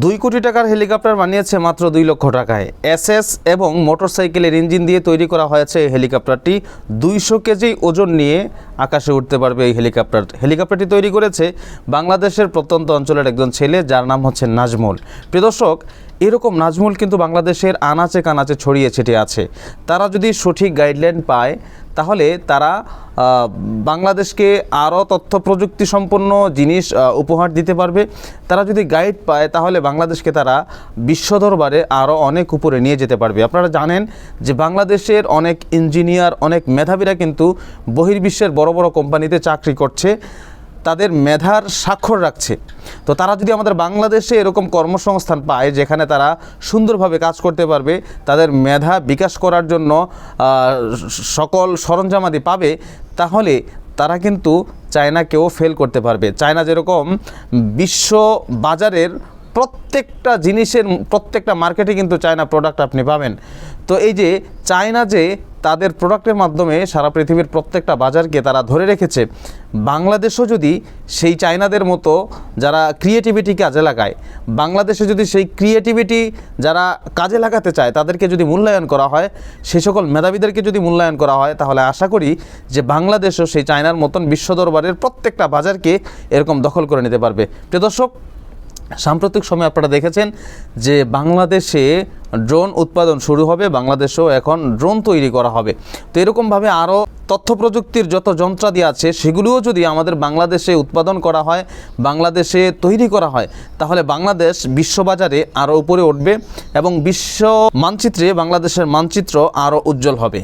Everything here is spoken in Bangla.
দুই কোটি টাকার হেলিকপ্টার বানিয়েছে মাত্র দুই লক্ষ টাকায়। এসএস এবং মোটরসাইকেলের ইঞ্জিন দিয়ে তৈরি করা হয়েছে এই হেলিকপ্টারটি। দুইশো কেজি ওজন নিয়ে আকাশে উঠতে পারবে এই হেলিকপ্টার। হেলিকপ্টারটি তৈরি করেছে বাংলাদেশের প্রত্যন্ত অঞ্চলের একজন ছেলে, যার নাম হচ্ছে নাজমুল। প্রিয় দর্শক, এরকম নাজমুল কিন্তু বাংলাদেশের আনাচে কানাচে ছড়িয়ে ছিটিয়ে আছে। তারা যদি সঠিক গাইডলাইন পায় তাহলে তারা বাংলাদেশকে আরও তথ্য প্রযুক্তি সম্পন্ন জিনিস উপহার দিতে পারবে। তারা যদি গাইড পায়, তাহলে বাংলাদেশকে তারা বিশ্ব দরবারে আরও অনেক উপরে নিয়ে যেতে পারবে। আপনারা জানেন যে বাংলাদেশের অনেক ইঞ্জিনিয়ার অনেক মেধাবীরা কিন্তু বহির্বিশ্বের বড় বড় কোম্পানিতে চাকরি করছে। তাদের মেধার স্বাক্ষর রাখছে। তো তারা যদি আমাদের বাংলাদেশে এরকম কর্মসংস্থান পায়, যেখানে তারা সুন্দরভাবে কাজ করতে পারবে, তাদের মেধা বিকাশ করার জন্য সকল সরঞ্জামাদি পাবে, তাহলে তারা কিন্তু চায়নাকেও ফেল করতে পারবে। চায়না যেরকম বিশ্ব বাজারের প্রত্যেকটা জিনিসের, প্রত্যেকটা মার্কেটে কিন্তু চায়না প্রোডাক্ট আপনি পাবেন। তো এই যে চায়না যে তাদের প্রোডাক্টের মাধ্যমে সারা পৃথিবীর প্রত্যেকটা বাজারকে তারা ধরে রেখেছে। বাংলাদেশও যদি সেই চায়নাদের মতো যারা ক্রিয়েটিভিটি কাজে লাগায়, বাংলাদেশে যদি সেই ক্রিয়েটিভিটি যারা কাজে লাগাতে চায়, তাদেরকে যদি মূল্যায়ন করা হয় সেই সকল মেধাবীদেরকে যদি মূল্যায়ন করা হয়, তাহলে আশা করি যে বাংলাদেশও সেই চায়নার মতন বিশ্ব দরবারের প্রত্যেকটা বাজারকে এরকম দখল করে নিতে পারবে। প্রিয় দর্শক সাম্প্রতিক সময়ে আপনারা দেখেছেন যে বাংলাদেশে ড্রোন উৎপাদন শুরু হবে, বাংলাদেশেও এখন ড্রোন তৈরি করা হবে। তো এরকমভাবে আরও তথ্য প্রযুক্তির যত যন্ত্রাদি আছে, সেগুলোও যদি আমাদের বাংলাদেশে উৎপাদন করা হয়, বাংলাদেশে তৈরি করা হয়, তাহলে বাংলাদেশ বিশ্ববাজারে আরও উপরে উঠবে এবং বিশ্ব মানচিত্রে বাংলাদেশের মানচিত্র আরও উজ্জ্বল হবে।